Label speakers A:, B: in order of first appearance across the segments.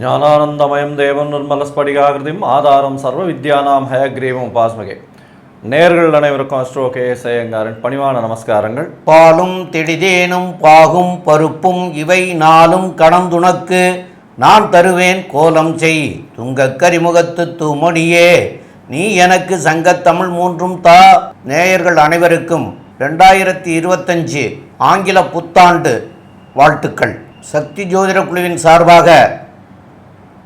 A: ஞானானந்தமயம் தேவம் நிர்மலஸ்படிகாகிருதிம் ஆதாரம் சர்வ வித்யானாம் ஹயக்ரீவம் உபாஸ்மகே. நேர்கள் அனைவருக்கும் அஸ்ட்ரோ கே எஸ் பணிவான நமஸ்காரங்கள்.
B: பாலும் திடிதேனும் பாகும் பருப்பும் இவை நாளும் கடந்துணக்கு. நான் தருவேன் கோலம் செய் துங்கக் கரிமுகத்து தூமொழியே. நீ எனக்கு சங்கத்தமிழ் மூன்றும் தா. நேயர்கள் அனைவருக்கும் ரெண்டாயிரத்தி இருபத்தஞ்சு ஆங்கில புத்தாண்டு வாழ்த்துக்கள். சக்தி ஜோதிட குழுவின் சார்பாக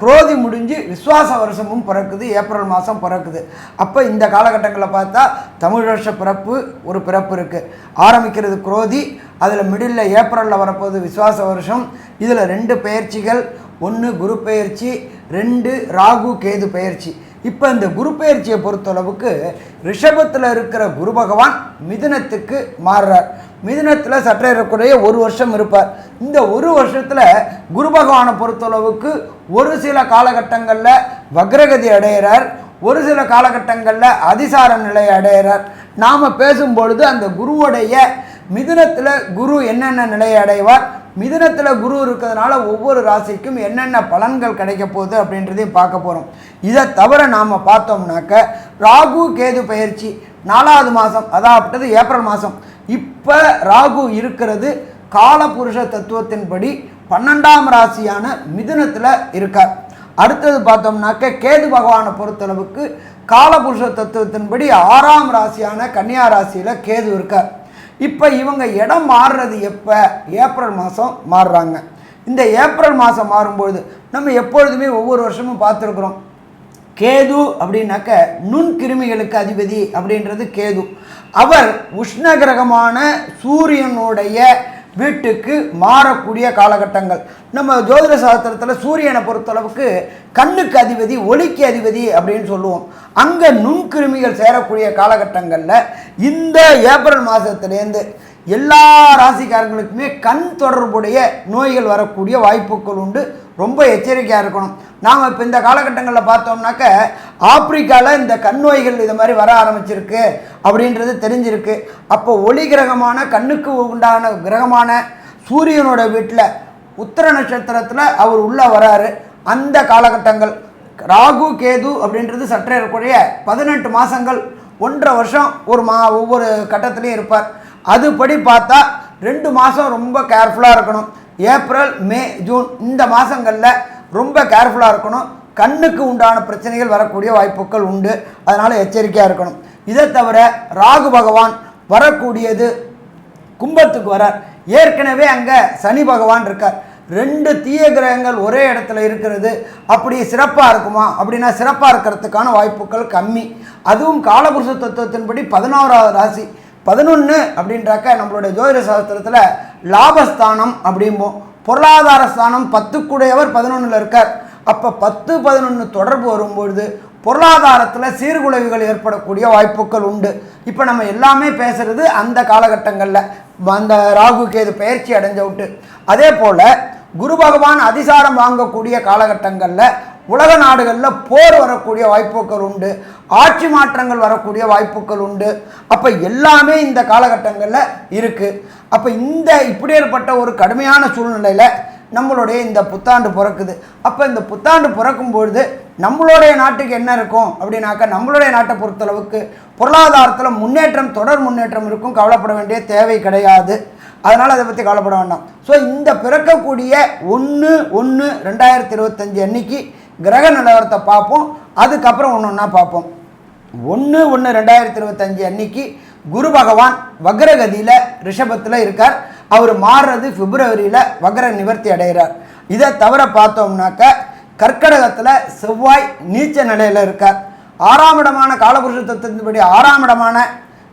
C: குரோதி முடிஞ்சு விஸ்வாச வருஷமும் பிறக்குது ஏப்ரல் மாதம் பிறக்குது. அப்போ இந்த காலகட்டங்களில் பார்த்தா தமிழ் வருஷ பிறப்பு ஒரு பிறப்பு இருக்குது ஆரம்பிக்கிறது குரோதி அதில் மிடில் ஏப்ரலில் வரப்போகுது விஸ்வாச வருஷம். இதில் ரெண்டு பயிற்சிகள் ஒன்று குரு பயிற்சி ரெண்டு ராகு கேது பயிற்சி இப்போ இந்த குரு பெயர்ச்சியை பொறுத்தளவுக்கு ரிஷபத்தில் இருக்கிற குரு பகவான் மிதுனத்துக்கு மாறுறார். மிதுனத்தில் சற்றேறக்குறைய ஒரு வருஷம் இருப்பார். இந்த ஒரு வருஷத்தில் குரு பகவானை பொறுத்தளவுக்கு ஒரு சில காலகட்டங்களில் வக்ரகதி அடைகிறார். ஒரு சில காலகட்டங்களில் அதிசார நிலை அடைகிறார். நாம் பேசும்பொழுது அந்த குருவுடைய மிதுனத்தில் குரு என்னென்ன நிலையை அடைவார்? மிதுனத்தில் குரு இருக்கிறதுனால ஒவ்வொரு ராசிக்கும் என்னென்ன பலன்கள் கிடைக்க போகுது அப்படின்றதையும் பார்க்க போகிறோம் இதை தவிர நாம் பார்த்தோம்னாக்க ராகு கேது பயிற்சி நாலாவது மாதம் அதாவது ஏப்ரல் மாதம் இப்போ ராகு இருக்கிறது காலபுருஷ தத்துவத்தின்படி பன்னெண்டாம் ராசியான மிதுனத்தில் இருக்கார். அடுத்தது பார்த்தோம்னாக்க கேது பகவானை பொறுத்தளவுக்கு காலபுருஷ தத்துவத்தின்படி ஆறாம் ராசியான கன்னியா ராசியில் கேது இருக்கார். இப்போ இவங்க இடம் மாறுறது எப்போ? ஏப்ரல் மாதம் மாறுறாங்க. இந்த ஏப்ரல் மாதம் மாறும்பொழுது நம்ம எப்பொழுதுமே ஒவ்வொரு வருஷமும் பார்த்துருக்குறோம். கேது அப்படின்னாக்க நுண்கிருமிகளுக்கு அதிபதி அப்படின்றது கேது. அவர் உஷ்ண கிரகமான சூரியனுடைய வீட்டுக்கு மாறக்கூடிய காலகட்டங்கள். நம்ம ஜோதிட சாஸ்திரத்தில் சூரியனை பொறுத்தளவுக்கு கண்ணுக்கு அதிபதி ஒளிக்கு அதிபதி அப்படின்னு சொல்லுவோம். அங்கே நுண்கிருமிகள் சேரக்கூடிய காலகட்டங்களில் இந்த ஏப்ரல் மாதத்துலேருந்து எல்லா ராசிக்காரங்களுக்குமே கண் தொடர்புடைய நோய்கள் வரக்கூடிய வாய்ப்புகள் உண்டு. ரொம்ப எச்சரிக்கையாக இருக்கணும். நாம் இப்போ இந்த காலகட்டங்களில் பார்த்தோம்னாக்க ஆப்பிரிக்காவில் இந்த கண் நோய்கள் இது மாதிரி வர ஆரம்பிச்சிருக்கு அப்படின்றது தெரிஞ்சிருக்கு. அப்போ ஒளி கிரகமான கண்ணுக்கு உண்டான கிரகமான சூரியனோட வீட்டில் உத்தர நட்சத்திரத்தில் அவர் உள்ளே வராரு. அந்த காலகட்டங்கள் ராகு கேது அப்படின்றது சற்றே இருக்கக்கூடிய பதினெட்டு மாதங்கள் ஒன்றரை வருஷம் ஒரு மா ஒவ்வொரு கட்டத்துலேயும் இருப்பார். அதுபடி பார்த்தா ரெண்டு மாதம் ரொம்ப கேர்ஃபுல்லாக இருக்கணும். ஏப்ரல் மே ஜூன் இந்த மாதங்களில் ரொம்ப கேர்ஃபுல்லாக இருக்கணும். கண்ணுக்கு உண்டான பிரச்சனைகள் வரக்கூடிய வாய்ப்புகள் உண்டு. அதனால் எச்சரிக்கையாக இருக்கணும். இதை தவிர ராகு பகவான் வரக்கூடியது கும்பத்துக்கு வரார். ஏற்கனவே அங்கே சனி பகவான் இருக்கார். ரெண்டு தீய கிரகங்கள் ஒரே இடத்துல இருக்கிறது. அப்படி சிறப்பாக இருக்குமா? அப்படின்னா சிறப்பாக இருக்கிறதுக்கான வாய்ப்புகள் கம்மி. அதுவும் காலபுருஷ தத்துவத்தின்படி பதினோராவது ராசி. பதினொன்று அப்படின்றாக்க நம்மளுடைய ஜோதிட சாஸ்திரத்தில் லாபஸ்தானம் அப்படிம்போம் பொருளாதார ஸ்தானம் பத்துக்குடையவர் பதினொன்றில் இருக்கார். அப்போ பத்து பதினொன்று தொடர்பு வரும்பொழுது பொருளாதாரத்தில் சீர்குலைவுகள் ஏற்படக்கூடிய வாய்ப்புகள் உண்டு. இப்போ நம்ம எல்லாமே பேசுகிறது அந்த காலகட்டங்களில். அந்த ராகு கேது பயிற்சி அடைஞ்ச விட்டு அதே போல் குரு பகவான் அதிசாரம் வாங்கக்கூடிய காலகட்டங்களில் உலக நாடுகளில் போர் வரக்கூடிய வாய்ப்புகள் உண்டு ஆட்சி மாற்றங்கள் வரக்கூடிய வாய்ப்புகள் உண்டு. அப்போ எல்லாமே இந்த காலகட்டங்களில் இருக்குது அப்போ இந்த இப்படியேற்பட்ட ஒரு கடுமையான சூழ்நிலையில் நம்மளுடைய இந்த புத்தாண்டு பிறக்குது. அப்போ இந்த புத்தாண்டு பிறக்கும் பொழுது நம்மளுடைய நாட்டுக்கு என்ன இருக்கும் அப்படின்னாக்கா நம்மளுடைய நாட்டை பொறுத்தளவுக்கு பொருளாதாரத்தில் முன்னேற்றம் தொடர் முன்னேற்றம் இருக்கும் கவலைப்பட வேண்டிய தேவை கிடையாது. அதனால் அதை பற்றி கவலைப்பட வேண்டாம். ஸோ இந்த பிறக்கக்கூடிய ஒன்று ஒன்று ரெண்டாயிரத்தி இருபத்தஞ்சி அன்னைக்கு கிரக நிலவரத்தை பார்ப்போம். அதுக்கப்புறம் ஒன்று ஒன்றா பார்ப்போம். ஒன்று ஒன்று ரெண்டாயிரத்தி இருபத்தஞ்சு அன்னைக்கு குரு பகவான் வக்ரகதியில் ரிஷபத்தில் இருக்கார். அவர் மாறுறது பிப்ரவரியில் வக்ர நிவர்த்தி அடைகிறார். இதை தவிர பார்த்தோம்னாக்க கர்க்கடகத்தில் செவ்வாய் நீச்ச நிலையில் இருக்கார். ஆறாம் இடமான காலபுருஷ தத்துவத்தின்படி ஆறாம் இடமான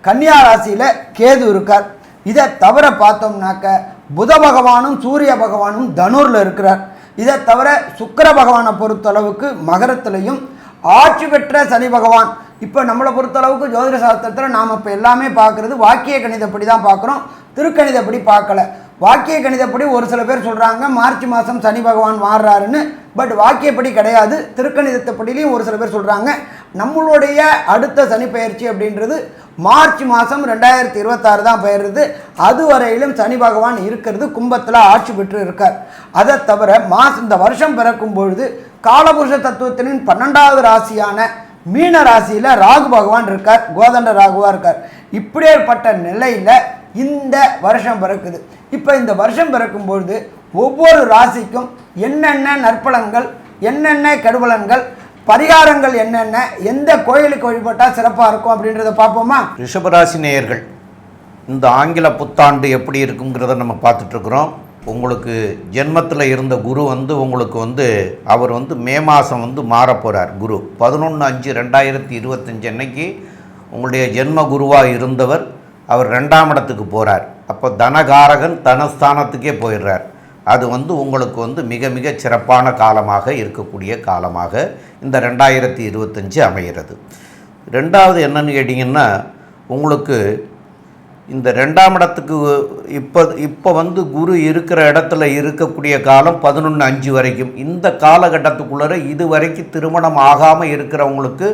C: கன்னியா ராசியில் கேது இருக்கார். இதை தவிர பார்த்தோம்னாக்க புத பகவானும் சூரிய பகவானும் தனூரில் இருக்கிறார். இதை தவிர சுக்கர பகவானை பொறுத்தளவுக்கு மகரத்திலையும் ஆட்சி பெற்ற சனி பகவான். இப்போ நம்மளை பொறுத்தளவுக்கு ஜோதிட சாஸ்திரத்தில் நாம் இப்போ எல்லாமே பார்க்குறது வாக்கிய கணிதப்படி தான் பார்க்குறோம். திருக்கணிதப்படி பார்க்கல. வாக்கிய கணிதப்படி ஒரு சில பேர் சொல்கிறாங்க மார்ச் மாதம் சனி பகவான் மாறுறாருன்னு. பட் வாக்கியப்படி கிடையாது. திருக்கணிதத்தைப்படிலையும் ஒரு சில பேர் சொல்கிறாங்க நம்மளுடைய அடுத்த சனி பயிற்சி அப்படின்றது மார்ச் மாதம் ரெண்டாயிரத்தி இருபத்தாறு தான் பெயருது அதுவரையிலும் சனி பகவான் இருக்கிறது கும்பத்தில் ஆட்சி பெற்று இருக்கார் அதை தவிர மாசம் இந்த வருஷம் பிறக்கும் பொழுது காலபுருஷ தத்துவத்தினின் பன்னெண்டாவது ராசியான மீன ராசியில் ராகு பகவான் இருக்கார். கோதண்ட ராகுவா இருக்கார். இப்படியேற்பட்ட நிலையில் இந்த வருஷம் பிறக்குது. இப்போ இந்த வருஷம் பிறக்கும் பொழுது ஒவ்வொரு ராசிக்கும் என்னென்ன நற்பலன்கள் என்னென்ன கெடுபலன்கள் பரிகாரங்கள் என்னென்ன எந்த கோயிலுக்கு வழிபட்டால் சிறப்பாக இருக்கும் அப்படின்றத பார்ப்போமா?
B: ரிஷபராசி நேயர்கள் இந்த ஆங்கில புத்தாண்டு எப்படி இருக்குங்கிறத நம்ம பார்த்துட்ருக்குறோம். உங்களுக்கு ஜென்மத்தில் இருந்த குரு வந்து உங்களுக்கு வந்து அவர் வந்து மே மாதம் வந்து மாறப் போகிறார் குரு. பதினொன்று அஞ்சு ரெண்டாயிரத்தி இருபத்தஞ்சு அன்னைக்கு உங்களுடைய ஜென்ம குருவாக இருந்தவர் அவர் ரெண்டாம் இடத்துக்கு போகிறார் அப்போ தனகாரகன் தனஸ்தானத்துக்கே போயிடுறார். அது வந்து உங்களுக்கு வந்து மிக மிக சிறப்பான காலமாக இருக்கக்கூடிய காலமாக இந்த ரெண்டாயிரத்தி இருபத்தஞ்சு அமைகிறது. ரெண்டாவது என்னன்னு கேட்டிங்கன்னா உங்களுக்கு இந்த ரெண்டாம் இடத்துக்கு இப்போ இப்போ வந்து குரு இருக்கிற இடத்துல இருக்கக்கூடிய காலம் பதினொன்று அஞ்சு வரைக்கும். இந்த காலகட்டத்துக்குள்ளே இது வரைக்கும் திருமணம் ஆகாமல் இருக்கிறவங்களுக்கு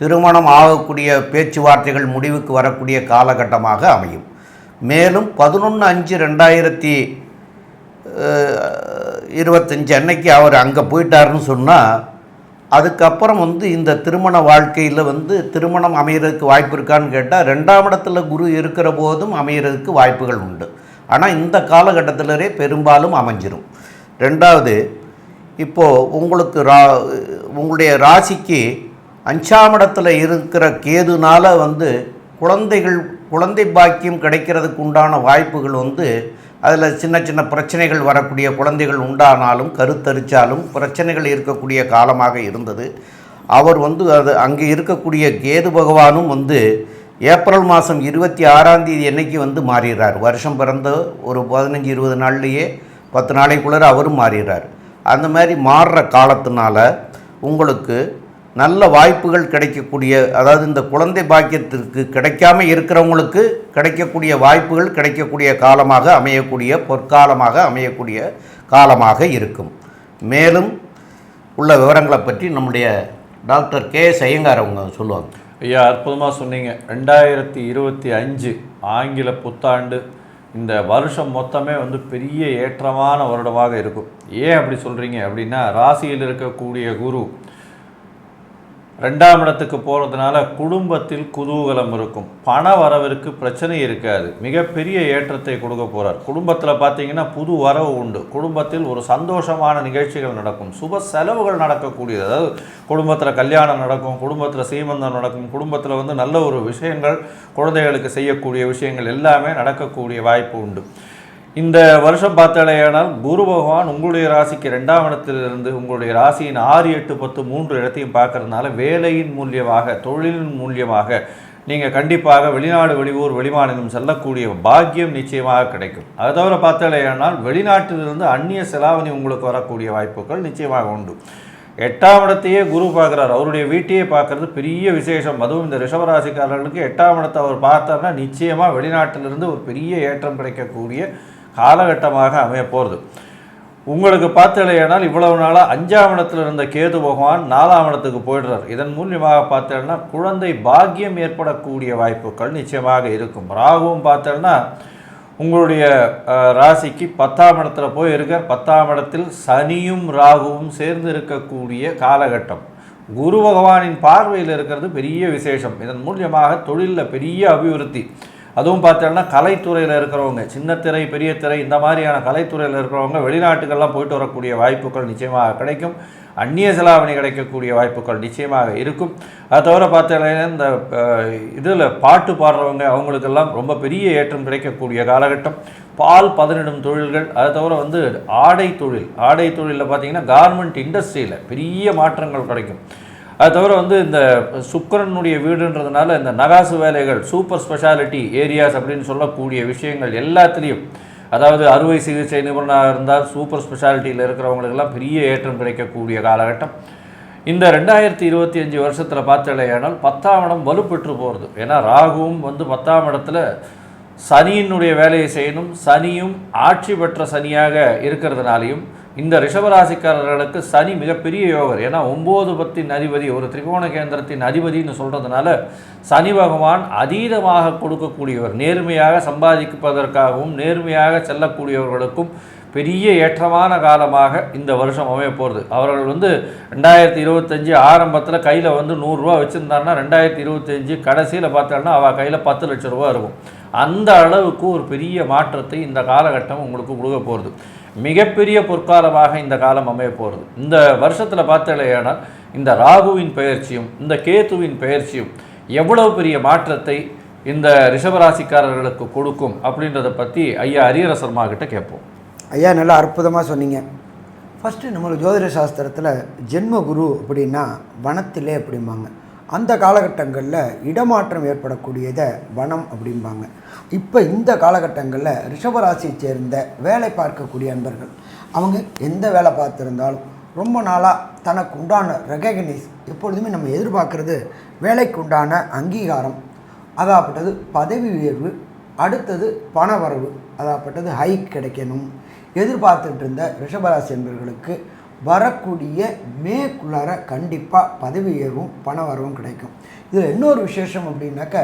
B: திருமணம் ஆகக்கூடிய பேச்சுவார்த்தைகள் முடிவுக்கு வரக்கூடிய காலகட்டமாக அமையும். மேலும் பதினொன்று அஞ்சு ரெண்டாயிரத்தி இருபத்தஞ்சி அன்னைக்கு அவர் அங்கே போயிட்டாருன்னு சொன்னால் அதுக்கப்புறம் வந்து இந்த திருமண வாழ்க்கையில் வந்து திருமணம் அமைகிறதுக்கு வாய்ப்பு இருக்கான்னு கேட்டால் ரெண்டாம் இடத்துல குரு இருக்கிற போதும் அமைகிறதுக்கு வாய்ப்புகள் உண்டு. ஆனால் இந்த காலகட்டத்திலே பெரும்பாலும் அமைஞ்சிரும். ரெண்டாவது இப்போது உங்களுக்கு ரா உங்களுடைய ராசிக்கு அஞ்சாம் இடத்துல இருக்கிற கேதுனால் வந்து குழந்தைகள் குழந்தை பாக்கியம் கிடைக்கிறதுக்கு உண்டான வாய்ப்புகள் வந்து அதில் சின்ன சின்ன பிரச்சனைகள் வரக்கூடிய குழந்தைகள் உண்டானாலும் கருத்தரித்தாலும் பிரச்சனைகள் இருக்கக்கூடிய காலமாக இருந்தது. அவர் வந்து அது அங்கே இருக்கக்கூடிய கேது பகவானும் வந்து ஏப்ரல் மாதம் இருபத்தி ஆறாம் தேதி என்னைக்கு வந்து மாறிடுறார். வருஷம் பிறந்த ஒரு பதினஞ்சு இருபது நாள்லேயே பத்து நாளைக்குள்ளே அவரும் மாறிடுறார். அந்த மாதிரி மாறுற காலத்தினால உங்களுக்கு நல்ல வாய்ப்புகள் கிடைக்கக்கூடிய அதாவது இந்த குழந்தை பாக்கியத்திற்கு கிடைக்காம இருக்கிறவங்களுக்கு கிடைக்கக்கூடிய வாய்ப்புகள் கிடைக்கக்கூடிய காலமாக அமையக்கூடிய பொற்காலமாக அமையக்கூடிய காலமாக இருக்கும். மேலும் உள்ள விவரங்களை பற்றி நம்முடைய டாக்டர் கே ஐயங்கார் அவங்க சொல்லுவாங்க.
A: ஐயா அற்புதமாக சொன்னீங்க. ரெண்டாயிரத்தி இருபத்தி அஞ்சு ஆங்கில புத்தாண்டு இந்த வருஷம் மொத்தமே வந்து பெரிய ஏற்றமான வருடமாக இருக்கும். ஏன் அப்படி சொல்கிறீங்க அப்படின்னா ராசியில் இருக்கக்கூடிய குரு ரெண்டாம் இடத்துக்கு போகிறதுனால குடும்பத்தில் குதூகலம் இருக்கும். பண வரவிற்கு பிரச்சனை இருக்காது. மிகப்பெரிய ஏற்றத்தை கொடுக்க போகிறார் குடும்பத்தில் பார்த்தீங்கன்னா புது வரவு உண்டு. குடும்பத்தில் ஒரு சந்தோஷமான நிகழ்ச்சிகள் நடக்கும். சுப செலவுகள் நடக்கக்கூடியது. அதாவது குடும்பத்தில் கல்யாணம் நடக்கும் குடும்பத்தில் சீமந்தம் நடக்கும் குடும்பத்தில் வந்து நல்ல ஒரு விஷயங்கள் குழந்தைகளுக்கு செய்யக்கூடிய விஷயங்கள் எல்லாமே நடக்கக்கூடிய வாய்ப்பு உண்டு. இந்த வருஷம் பார்த்தாலேயானால் குரு பகவான் உங்களுடைய ராசிக்கு ரெண்டாம் இடத்திலிருந்து உங்களுடைய ராசியின் ஆறு எட்டு பத்து மூன்று இடத்தையும் பார்க்கறதுனால வேலையின் மூலியமாக தொழிலின் மூலியமாக நீங்கள் கண்டிப்பாக வெளிநாடு வெளியூர் வெளிமாநிலம் செல்லக்கூடிய பாக்கியம் நிச்சயமாக கிடைக்கும். அதை தவிர பார்த்தாலேயானால் வெளிநாட்டிலிருந்து அந்நிய செலாவணி உங்களுக்கு வரக்கூடிய வாய்ப்புகள் நிச்சயமாக உண்டு. எட்டாம் இடத்தையே குரு பார்க்குறார். அவருடைய வீட்டையே பார்க்கறது பெரிய விசேஷம். அதுவும் இந்த ரிஷபராசிக்காரர்களுக்கு எட்டாம் இடத்தை அவர் பார்த்தார்னா நிச்சயமாக வெளிநாட்டிலிருந்து ஒரு பெரிய ஏற்றம் கிடைக்கக்கூடிய காலகட்டமாக அமைய போகிறது உங்களுக்கு பார்த்தலையானால் இவ்வளவு நாளாக அஞ்சாம் இடத்துல இருந்த கேது பகவான் நாலாம் இடத்துக்கு போயிடுறார். இதன் மூலியமாக பார்த்தேன்னா குழந்தை பாக்கியம் ஏற்படக்கூடிய வாய்ப்புகள் நிச்சயமாக இருக்கும். ராகுவும் பார்த்தேன்னா உங்களுடைய ராசிக்கு பத்தாம் இடத்துல போய் இருக்க பத்தாம் இடத்தில் சனியும் ராகுவும் சேர்ந்து இருக்கக்கூடிய காலகட்டம். குரு பகவானின் பார்வையில் இருக்கிறது பெரிய விசேஷம். இதன் மூலியமாக தொழிலில் பெரிய அபிவிருத்தி. அதுவும் பார்த்தோன்னா கலைத்துறையில் இருக்கிறவங்க சின்ன திரை பெரிய திரை இந்த மாதிரியான கலைத்துறையில் இருக்கிறவங்க வெளிநாட்டுக்கெல்லாம் போயிட்டு வரக்கூடிய வாய்ப்புகள் நிச்சயமாக கிடைக்கும். அந்நிய செலாவணி கிடைக்கக்கூடிய வாய்ப்புகள் நிச்சயமாக இருக்கும். அது தவிர பார்த்தீங்கன்னா இந்த இதில் பாட்டு பாடுறவங்க அவங்களுக்கெல்லாம் ரொம்ப பெரிய ஏற்றம் கிடைக்கக்கூடிய காலகட்டம். பால் பதனிடும் தொழில்கள் அதை தவிர வந்து ஆடை தொழில். ஆடை தொழிலில் பார்த்தீங்கன்னா கார்மெண்ட் இண்டஸ்ட்ரியில் பெரிய மாற்றங்கள் கிடைக்கும். அது தவிர வந்து இந்த சுக்கிரனுடைய வீடுன்றதுனால இந்த நகாசு வேலைகள் சூப்பர் ஸ்பெஷாலிட்டி ஏரியாஸ் அப்படின்னு சொல்லக்கூடிய விஷயங்கள் எல்லாத்துலேயும் அதாவது அறுவை சிகிச்சை நிபுணராக இருந்தால் சூப்பர் ஸ்பெஷாலிட்டியில் இருக்கிறவங்களுக்கெல்லாம் பெரிய ஏற்றம் கிடைக்கக்கூடிய காலகட்டம். இந்த ரெண்டாயிரத்தி இருபத்தி அஞ்சு வருஷத்தில் பார்த்தலையானால் பத்தாம் இடம் வலுப்பெற்று போகிறது ஏன்னா ராகுவும் வந்து பத்தாம் இடத்துல சனியினுடைய வேலையை செய்யணும். சனியும் ஆட்சி பெற்ற சனியாக இருக்கிறதுனாலையும் இந்த ரிஷபராசிக்காரர்களுக்கு சனி மிகப்பெரிய யோகர். ஏன்னா ஒம்பது பத்தின் அதிபதி ஒரு திரிகோண கேந்திரத்தின் அதிபதின்னு சொல்கிறதுனால சனி பகவான் அதீதமாக கொடுக்கக்கூடியவர். நேர்மையாக சம்பாதிப்பதற்காகவும் நேர்மையாக செல்லக்கூடியவர்களுக்கும் பெரிய ஏற்றமான காலமாக இந்த வருஷம் அமைய போகிறது அவர்கள் வந்து ரெண்டாயிரத்தி இருபத்தஞ்சி ஆரம்பத்தில் கையில் வந்து நூறுரூவா வச்சுருந்தாங்கன்னா ரெண்டாயிரத்தி இருபத்தஞ்சி கடைசியில் பார்த்தோன்னா அவள் கையில் பத்து லட்ச ரூபா இருக்கும். அந்த அளவுக்கு ஒரு பெரிய மாற்றத்தை இந்த காலகட்டம் உங்களுக்கு கொடுக்க போகிறது மிகப்பெரிய பொற்காலமாக இந்த காலம் அமைய போகிறது இந்த வருஷத்தில் பார்த்தலையானால் இந்த ராகுவின் பயிற்சியும் இந்த கேத்துவின் பயிற்சியும் எவ்வளவு பெரிய மாற்றத்தை இந்த ரிஷபராசிக்காரர்களுக்கு கொடுக்கும் அப்படின்றத பற்றி ஐயா அரியரசர்மா கிட்ட கேட்போம்.
C: ஐயா நல்லா அற்புதமாக சொன்னீங்க. ஃபஸ்ட்டு நம்மளுக்கு ஜோதிட சாஸ்திரத்தில் ஜென்ம குரு அப்படின்னா வனத்திலே அப்படிம்பாங்க. அந்த காலகட்டங்களில் இடமாற்றம் ஏற்படக்கூடியதை வனம் அப்படிம்பாங்க. இப்போ இந்த காலகட்டங்களில் ரிஷபராசியை சேர்ந்த வேலை பார்க்கக்கூடிய அன்பர்கள் அவங்க எந்த வேலை பார்த்துருந்தாலும் ரொம்ப நாளாக தனக்கு உண்டான ரெகக்னைஸ் எப்பொழுதுமே நம்ம எதிர்பார்க்குறது வேலைக்கு உண்டான அங்கீகாரம். அதாகப்பட்டது பதவி உயர்வு அடுத்தது பண வரவு அதாகப்பட்டது ஹைக் கிடைக்கணும். எதிர்பார்த்துட்டு இருந்த ரிஷபராசி என்பர்களுக்கு வரக்கூடிய மேக்குள்ளார கண்டிப்பாக பதவி உயர்வும் பண வரவும் கிடைக்கும். இதில் இன்னொரு விசேஷம் அப்படின்னாக்க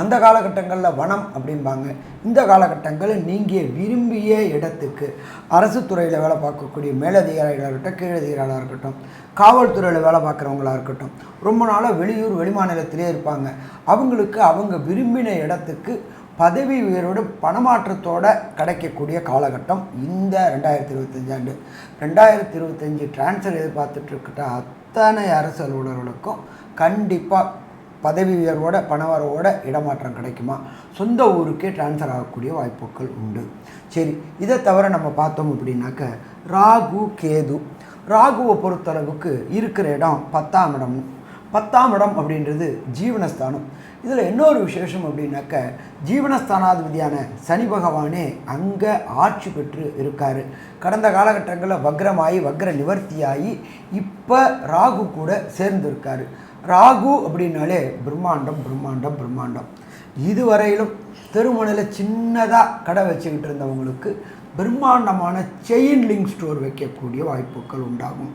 C: அந்த காலகட்டங்களில் வனம் அப்படிம்பாங்க. இந்த காலகட்டங்களில் நீங்கள் விரும்பிய இடத்துக்கு. அரசு துறையில் வேலை பார்க்கக்கூடிய மேலதிகாரிகளாக இருக்கட்டும் கீழதிகாரிகளாக இருக்கட்டும் காவல்துறையில் வேலை பார்க்குறவங்களா இருக்கட்டும் ரொம்ப நாளாக வெளியூர் வெளிமாநிலத்திலே இருப்பாங்க. அவங்களுக்கு அவங்க விரும்பின இடத்துக்கு பதவி உயர்வோடு பணமாற்றத்தோட கிடைக்கக்கூடிய காலகட்டம் இந்த ரெண்டாயிரத்தி இருபத்தஞ்சாண்டு ரெண்டாயிரத்தி இருபத்தஞ்சி டிரான்ஸ்ஃபர் எதிர்பார்த்துட்டு இருக்கிற அத்தனை அரசு அலுவலர்களுக்கும் கண்டிப்பாக பதவி உயர்வோட பணவரவோட இடமாற்றம் கிடைக்குமா? சொந்த ஊருக்கே டிரான்ஸ்ஃபர் ஆகக்கூடிய வாய்ப்புகள் உண்டு. சரி இதை தவிர நம்ம பார்த்தோம் அப்படின்னாக்க ராகு கேது. ராகுவை பொறுத்தளவுக்கு இருக்கிற இடம் பத்தாம் இடம். பத்தாம் இடம் அப்படின்றது ஜீவனஸ்தானம். இதில் இன்னொரு விசேஷம் அப்படின்னாக்க ஜீவனஸ்தானாதிபதியான சனி பகவானே அங்கே ஆட்சி பெற்று இருக்கார். கடந்த காலகட்டங்களில் வக்ரமாகி வக்ர நிவர்த்தியாகி இப்போ ராகு கூட சேர்ந்திருக்காரு ராகு அப்படின்னாலே பிரம்மாண்டம் பிரம்மாண்டம் பிரம்மாண்டம். இதுவரையிலும் தெருமுனையில் சின்னதாக கடை வச்சுக்கிட்டு இருந்தவங்களுக்கு பிரம்மாண்டமான செயின் லிங்க் ஸ்டோர் வைக்கக்கூடிய வாய்ப்புகள் உண்டாகும்.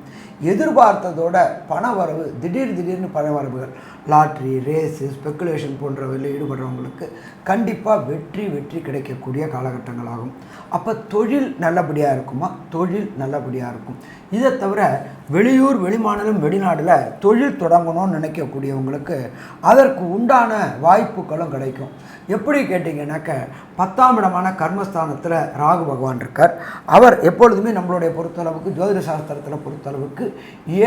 C: எதிர்பார்த்ததோட பணவரவு திடீர் திடீர்னு பணவரவுகள் லாட்ரி ரேஸு ஸ்பெக்குலேஷன் போன்றவையில் ஈடுபடுறவங்களுக்கு கண்டிப்பாக வெற்றி வெற்றி கிடைக்கக்கூடிய காலகட்டங்களாகும். அப்போ தொழில் நல்லபடியாக இருக்குமா? தொழில் நல்லபடியாக இருக்கும். இதை தவிர வெளியூர் வெளிமாநிலம் வெளிநாட்டில் தொழில் தொடங்கணும்னு நினைக்கக்கூடியவங்களுக்கு அதற்கு உண்டான வாய்ப்புகளும் கிடைக்கும். எப்படி கேட்டிங்கன்னாக்க பத்தாம் இடமான கர்மஸ்தானத்தில் ராகு பகவான் இருக்கார். அவர் எப்பொழுதுமே நம்மளுடைய பொறுத்தளவுக்கு ஜோதிட சாஸ்திரத்தில் பொறுத்தளவுக்கு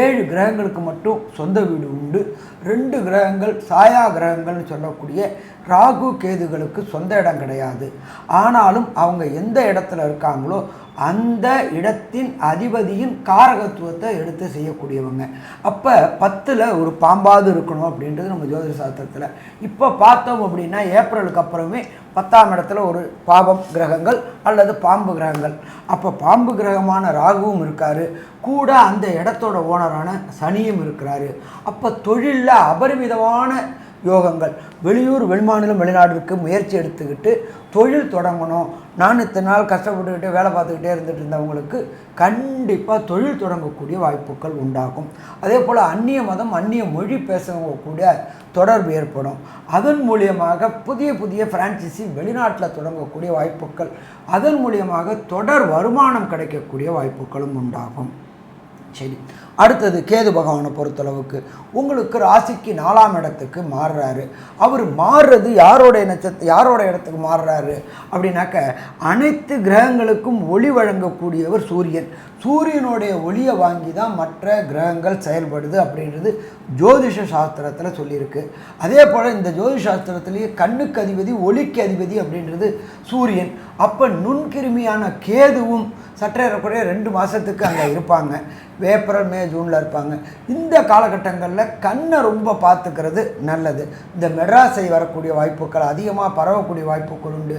C: ஏழு கிரகங்களுக்கு மட்டும் சொந்த வீடு உண்டு. ரெண்டு கிரகங்கள் சாயா கிரகங்கள்னு சொல்லக்கூடிய ராகு கேதுகளுக்கு சொந்த இடம் கிடையாது. ஆனாலும் அவங்க எந்த இடத்துல இருக்காங்களோ அந்த இடத்தின் அதிபதியின் காரகத்துவத்தை எடுத்து செய்யக்கூடியவங்க. அப்போ பத்தில் ஒரு பாம்பாவது இருக்கணும் அப்படின்றது நம்ம ஜோதிட சாஸ்திரத்தில். இப்போ பார்த்தோம் அப்படின்னா ஏப்ரலுக்கு அப்புறமே பத்தாம் இடத்துல ஒரு பாபம் கிரகங்கள் அல்லது பாம்பு கிரகங்கள். அப்போ பாம்பு கிரகமான ராகுவும் இருக்கார். கூட அந்த இடத்தோட ஓனரான சனியும் இருக்கிறாரு. அப்போ தொழிலில் அபரிமிதமான யோகங்கள். வெளியூர் வெளிமாநிலம் வெளிநாடுக்கு முயற்சி எடுத்துக்கிட்டு தொழில் தொடங்கணும். நான் இத்தனை நாள் கஷ்டப்பட்டுக்கிட்டே வேலை பார்த்துக்கிட்டே இருந்துட்டு இருந்தவங்களுக்கு கண்டிப்பாக தொழில் தொடங்கக்கூடிய வாய்ப்புகள் உண்டாகும். அதே போல் அந்நிய மதம் அந்நிய மொழி பேசுகிறவங்க கூட தொடர்பு ஏற்படும். அதன் மூலியமாக புதிய புதிய ஃப்ரான்ச்சைசி வெளிநாட்டில் தொடங்கக்கூடிய வாய்ப்புகள் அதன் மூலியமாக தொடர் வருமானம் கிடைக்கக்கூடிய வாய்ப்புகளும் உண்டாகும். சரி. அடுத்தது கேது பகவானை பொறுத்தளவுக்கு உங்களுக்கு ராசிக்கு நாலாம் இடத்துக்கு மாறுறாரு. அவர் மாறுறது யாரோடைய நட்சத்திர யாரோட இடத்துக்கு மாறுறாரு? அப்படின்னாக்க அனைத்து கிரகங்களுக்கும் ஒளி வழங்கக்கூடியவர் சூரியன். சூரியனுடைய ஒளியை வாங்கி தான் மற்ற கிரகங்கள் செயல்படுது அப்படின்றது ஜோதிஷ சாஸ்திரத்தில் சொல்லியிருக்கு. அதே போல் இந்த ஜோதிஷ சாஸ்திரத்திலேயே கண்ணுக்கு அதிபதி ஒளிக்கு அதிபதி அப்படின்றது சூரியன். அப்போ நுண்கிருமியான கேதுவும் சற்றேறக்குறைய ரெண்டு மாதத்துக்கு அங்கே இருப்பாங்க. ஏப்ரல் மே ஜூனில் இருப்பாங்க. இந்த காலகட்டங்களில் கண்ணை ரொம்ப பார்த்துக்கிறது நல்லது. இந்த மெட்ராஸை வரக்கூடிய வாய்ப்புகள் அதிகமாக பரவக்கூடிய வாய்ப்புகள் உண்டு.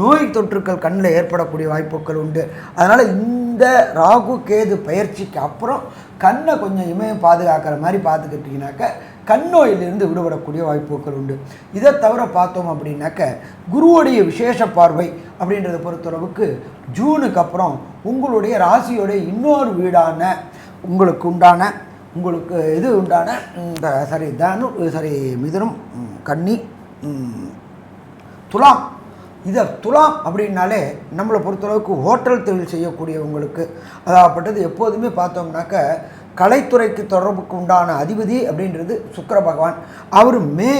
C: நோய் தொற்றுக்கள் கண்ணில் ஏற்படக்கூடிய வாய்ப்புகள் உண்டு. அதனால் இந்த ராகு கேது பயிற்சிக்கு அப்புறம் கண்ணை கொஞ்சம் இமயம் பாதுகாக்கிற மாதிரி பார்த்துக்கிட்டிங்கனாக்க கண்ணோயிலிருந்து விடுபடக்கூடிய வாய்ப்புகள் உண்டு. இதை தவிர பார்த்தோம் அப்படின்னாக்க குருவுடைய விசேஷ பார்வை அப்படின்றத பொறுத்தளவுக்கு ஜூனுக்கு அப்புறம் உங்களுடைய ராசியோடைய இன்னொரு வீடான உங்களுக்கு உண்டான உங்களுக்கு இது உண்டான இந்த சரி தனு சரி மிதுனம் கன்னி துலாம். இதை துலாம் அப்படின்னாலே நம்மளை பொறுத்தளவுக்கு ஹோட்டல் தொழில் செய்யக்கூடியவங்களுக்கு அதாகப்பட்டது எப்போதுமே பார்த்தோம்னாக்க கலைத்துறைக்கு தொடர்புக்கு உண்டான அதிபதி அப்படின்றது சுக்கர பகவான். அவர் மே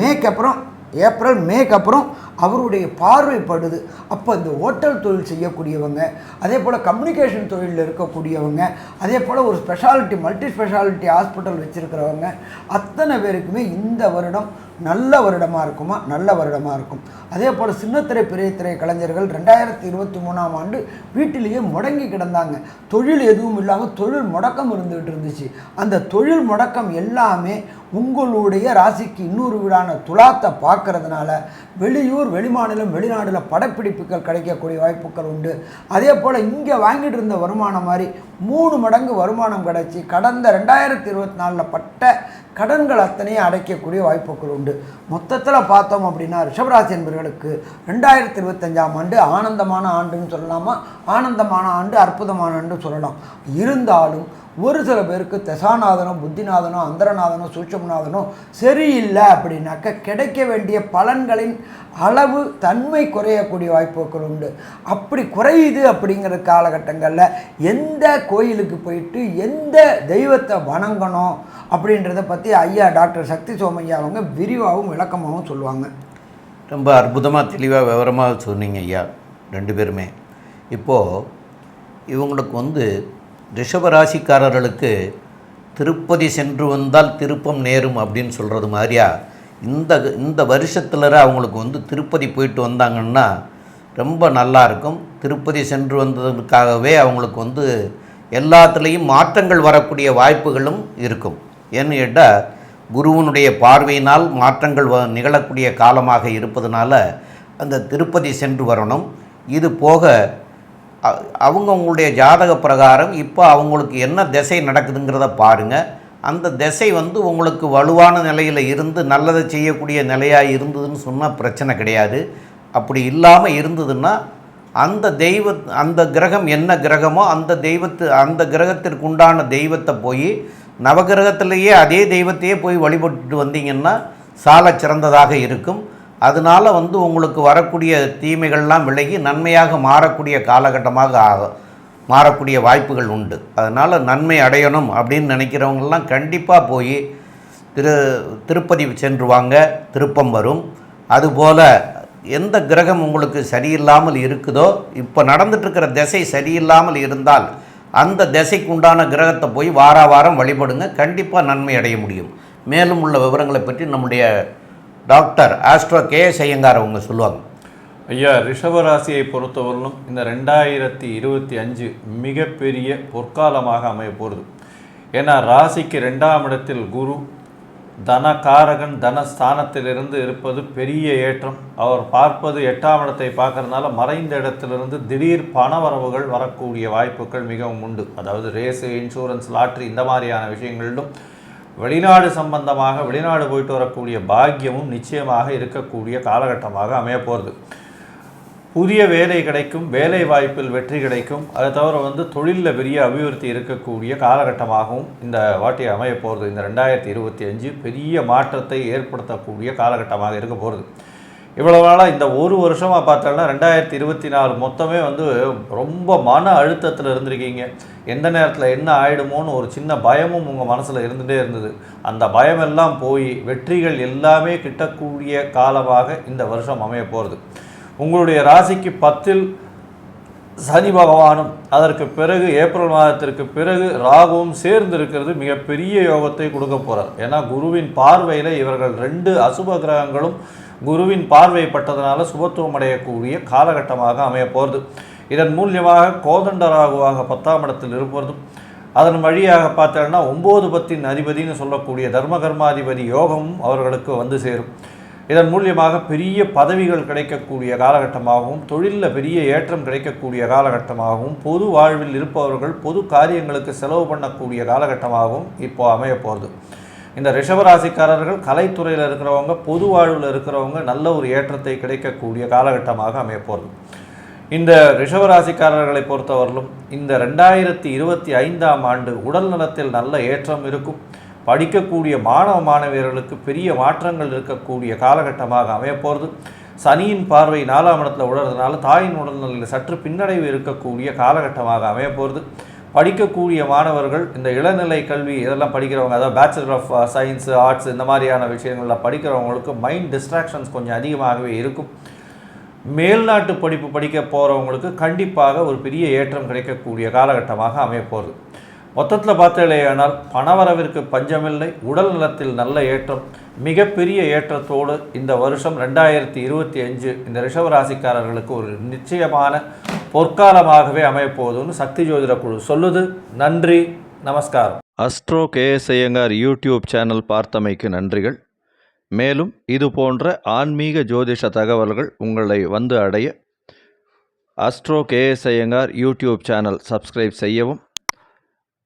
C: மேக்கு அப்புறம் ஏப்ரல் மேக்கு அப்புறம் அவருடைய பார்வைப்படுது. அப்போ இந்த ஹோட்டல் தொழில் செய்யக்கூடியவங்க அதே போல் கம்யூனிகேஷன் தொழிலில் இருக்கக்கூடியவங்க அதே போல் ஒரு ஸ்பெஷாலிட்டி மல்டி ஸ்பெஷாலிட்டி ஹாஸ்பிட்டல் வச்சுருக்கிறவங்க அத்தனை பேருக்குமே இந்த வருடம் நல்ல வருடமாக இருக்குமா? நல்ல வருடமாக இருக்கும். அதே போல் சின்னத்திரை பெரியத்திரை கலைஞர்கள் ரெண்டாயிரத்தி இருபத்தி மூணாம் ஆண்டு வீட்டிலேயே முடங்கி கிடந்தாங்க. தொழில் எதுவும் இல்லாமல் தொழில் முடக்கம் இருந்துகிட்டு இருந்துச்சு. அந்த தொழில் முடக்கம் எல்லாமே உங்களுடைய ராசிக்கு இன்னொரு வீடான துலாத்தை பார்க்கறதுனால வெளியூர் வெளிமாநிலம் வெளிநாடில் படப்பிடிப்புகள் கிடைக்கக்கூடிய வாய்ப்புகள் உண்டு. அதே போல் இங்கே வாங்கிட்டு இருந்த வருமானம் மாதிரி மூணு மடங்கு வருமானம் கிடைச்சி கடந்த ரெண்டாயிரத்தி இருபத்தி நாலில் பட்ட கடன்கள் அத்தனையும் அடைக்கக்கூடிய வாய்ப்புகள் உண்டு. மொத்தத்தில் பார்த்தோம் அப்படின்னா ரிஷபராசி என்பவர்களுக்கு ரெண்டாயிரத்தி இருபத்தஞ்சாம் ஆண்டு ஆனந்தமான ஆண்டுன்னு சொல்லலாமா? ஆனந்தமான ஆண்டு அற்புதமான ஆண்டு சொல்லலாம். இருந்தாலும் ஒரு சில பேருக்கு தசாநாதனோ புத்திநாதனோ அந்தரநாதனோ சூட்சமநாதனோ சரியில்லை அப்படின்னாக்க கிடைக்க வேண்டிய பலன்களின் அளவு தன்மை குறையக்கூடிய வாய்ப்புகள் உண்டு. அப்படி குறையுது அப்படிங்கிற காலகட்டங்களில் எந்த கோயிலுக்கு போயிட்டு எந்த தெய்வத்தை வணங்கணும் அப்படின்றத பற்றி ஐயா டாக்டர் சக்தி சோமையா அவங்க விரிவாகவும் விளக்கமாகவும் சொல்லுவாங்க.
B: ரொம்ப அற்புதமாக தெளிவாக விவரமாக சொன்னீங்க ஐயா ரெண்டு பேருமே. இப்போது இவங்களுக்கு வந்து ரிஷபராசிக்காரர்களுக்கு திருப்பதி சென்று வந்தால் திருப்பம் நேரும் அப்படின்னு சொல்கிறது மாதிரியா? இந்த இந்த வருஷத்தில் அவங்களுக்கு வந்து திருப்பதி போயிட்டு வந்தாங்கன்னா ரொம்ப நல்லா இருக்கும். திருப்பதி சென்று வந்ததுக்காகவே அவங்களுக்கு வந்து எல்லாத்துலேயும் மாற்றங்கள் வரக்கூடிய வாய்ப்புகளும் இருக்கும். ஏன்னு கேட்டால் குருவனுடைய பார்வையினால் மாற்றங்கள் வ- நிகழக்கூடிய காலமாக இருப்பதனால அந்த திருப்பதி சென்று வரணும். இது போக அவங்கவுங்களுடைய ஜாதக பிரகாரம் இப்போ அவங்களுக்கு என்ன திசை நடக்குதுங்கிறத பாருங்கள் அந்த திசை வந்து உங்களுக்கு வலுவான நிலையில் இருந்து நல்லதை செய்யக்கூடிய நிலையாக இருந்ததுன்னு சொன்னால் பிரச்சனை கிடையாது. அப்படி இல்லாமல் இருந்ததுன்னா அந்த தெய்வ அந்த கிரகம் என்ன கிரகமோ அந்த தெய்வத்து அந்த கிரகத்திற்கு உண்டான தெய்வத்தை போய் நவகிரகத்திலேயே அதே தெய்வத்தையே போய் வழிபட்டு வந்தீங்கன்னா சால சிறந்ததாக இருக்கும். அதனால் வந்து உங்களுக்கு வரக்கூடிய தீமைகள்லாம் விலகி நன்மையாக மாறக்கூடிய காலகட்டமாக ஆகும் மாறக்கூடிய வாய்ப்புகள் உண்டு. அதனால் நன்மை அடையணும் அப்படின்னு நினைக்கிறவங்கெல்லாம் கண்டிப்பாக போய் திரு திருப்பதி சென்று வாங்க திருப்பம் வரும். அதுபோல் எந்த கிரகம் உங்களுக்கு சரியில்லாமல் இருக்குதோ இப்போ நடந்துட்டுருக்கிற திசை சரியில்லாமல் இருந்தால் அந்த திசைக்கு உண்டான கிரகத்தை போய் வார வாரம் வழிபடுங்க. கண்டிப்பாக நன்மை அடைய முடியும். மேலும் உள்ள விவரங்களை பற்றி நம்முடைய doctor astro K S Iyengar அவங்க சொல்லுவாங்க.
A: ஐயா ரிஷபராசியை பொறுத்தவரையிலும் இந்த ரெண்டாயிரத்தி இருபத்தி அஞ்சு மிகப்பெரிய பொற்காலமாக அமைய போகிறது ஏன்னா ராசிக்கு ரெண்டாம் இடத்தில் குரு தனகாரகன் தனஸ்தானத்திலிருந்து இருப்பது பெரிய ஏற்றம். அவர் பார்ப்பது எட்டாம் இடத்தை பார்க்கறதுனால மறைந்த இடத்திலிருந்து திடீர் பணவரவுகள் வரக்கூடிய வாய்ப்புகள் மிகவும் உண்டு. அதாவது ரேஸு இன்சூரன்ஸ் லாட்ரி இந்த மாதிரியான விஷயங்களிலும் வெளிநாடு சம்பந்தமாக வெளிநாடு போயிட்டு வரக்கூடிய பாக்கியமும் நிச்சயமாக இருக்கக்கூடிய காலகட்டமாக அமைய போகிறது புதிய வேலை கிடைக்கும் வேலை வாய்ப்பில் வெற்றி கிடைக்கும். அதை தவிர வந்து தொழிலில் பெரிய அபிவிருத்தி இருக்கக்கூடிய காலகட்டமாகவும் இந்த வாட்டி அமைய போகிறது இந்த ரெண்டாயிரத்தி இருபத்தி அஞ்சு பெரிய மாற்றத்தை ஏற்படுத்தக்கூடிய காலகட்டமாக இருக்க போகிறது இவ்வளவு நாளாக இந்த ஒரு வருஷமாக பார்த்தோம்னா ரெண்டாயிரத்தி இருபத்தி நாலு மொத்தமே வந்து ரொம்ப மன அழுத்தத்தில் இருந்திருக்கீங்க. எந்த நேரத்தில் என்ன ஆயிடுமோன்னு ஒரு சின்ன பயமும் உங்கள் மனசில் இருந்துகிட்டே இருந்தது. அந்த பயமெல்லாம் போய் வெற்றிகள் எல்லாமே கிட்டக்கூடிய காலமாக இந்த வருஷம் அமைய போகிறது உங்களுடைய ராசிக்கு பத்தில் சனி பகவானும் அதற்கு பிறகு ஏப்ரல் மாதத்திற்கு பிறகு ராகுவும் சேர்ந்து இருக்கிறது மிகப்பெரிய யோகத்தை கொடுக்க போகிறார் ஏன்னா குருவின் பார்வையில் இவர்கள் ரெண்டு அசுப கிரகங்களும் குருவின் பார்வைப்பட்டதனால சுபத்துவம் அடையக்கூடிய காலகட்டமாக அமைய போகிறது இதன் மூலியமாக கோதண்டராகுவாக பத்தாம் இடத்தில் இருப்பதும் அதன் வழியாக பார்த்தோன்னா ஒம்பது பத்தின் அதிபதினு சொல்லக்கூடிய தர்ம கர்மாதிபதி யோகமும் அவர்களுக்கு வந்து சேரும். இதன் மூலியமாக பெரிய பதவிகள் கிடைக்கக்கூடிய காலகட்டமாகவும் தொழிலில் பெரிய ஏற்றம் கிடைக்கக்கூடிய காலகட்டமாகவும் பொது வாழ்வில் இருப்பவர்கள் பொது காரியங்களுக்கு செலவு பண்ணக்கூடிய காலகட்டமாகவும் இப்போ அமையப்போகிறது இந்த ரிஷபராசிக்காரர்கள் கலைத்துறையில் இருக்கிறவங்க பொது வாழ்வில் இருக்கிறவங்க நல்ல ஒரு ஏற்றத்தை கிடைக்கக்கூடிய காலகட்டமாக அமையப்போகிறது இந்த ரிஷபராசிக்காரர்களை பொறுத்தவரையிலும் இந்த ரெண்டாயிரத்தி இருபத்தி ஐந்தாம் ஆண்டு உடல் நலத்தில் நல்ல ஏற்றம் இருக்கும். படிக்கக்கூடிய மாணவ மாணவியர்களுக்கு பெரிய மாற்றங்கள் இருக்கக்கூடிய காலகட்டமாக அமையப்போகிறது சனியின் பார்வை நாலாம் இடத்துல உழறதுனால தாயின் உடல்நிலையில் சற்று பின்னடைவு இருக்கக்கூடிய காலகட்டமாக அமையப்போகிறது படிக்கக்கூடிய மாணவர்கள் இந்த இளநிலை கல்வி இதெல்லாம் படிக்கிறவங்க அதாவது பேச்சுலர் ஆஃப் சயின்ஸு ஆர்ட்ஸ் இந்த மாதிரியான விஷயங்களில் படிக்கிறவங்களுக்கு மைண்ட் டிஸ்ட்ராக்ஷன்ஸ் கொஞ்சம் அதிகமாகவே இருக்கும். மேல்நாட்டு படிப்பு படிக்க போகிறவங்களுக்கு கண்டிப்பாக ஒரு பெரிய ஏற்றம் கிடைக்கக்கூடிய காலகட்டமாக அமைய போகிறது மொத்தத்தில் பார்த்தேனால் பணவரவிற்கு பஞ்சமில்லை. உடல் நலத்தில் நல்ல ஏற்றம். மிகப்பெரிய ஏற்றத்தோடு இந்த வருஷம் ரெண்டாயிரத்தி இருபத்தி அஞ்சு இந்த ரிஷவராசிக்காரர்களுக்கு ஒரு நிச்சயமான பொற்காலமாகவே அமையப்போகுதுன்னு சக்தி ஜோதிட குழு சொல்லுது. நன்றி நமஸ்காரம். Astro KS Iyengar YouTube channel பார்த்தமைக்கு நன்றிகள். மேலும் இது போன்ற ஆன்மீக ஜோதிஷ தகவல்கள் உங்களை வந்து அடைய astro KS Iyengar YouTube channel subscribe செய்யவும்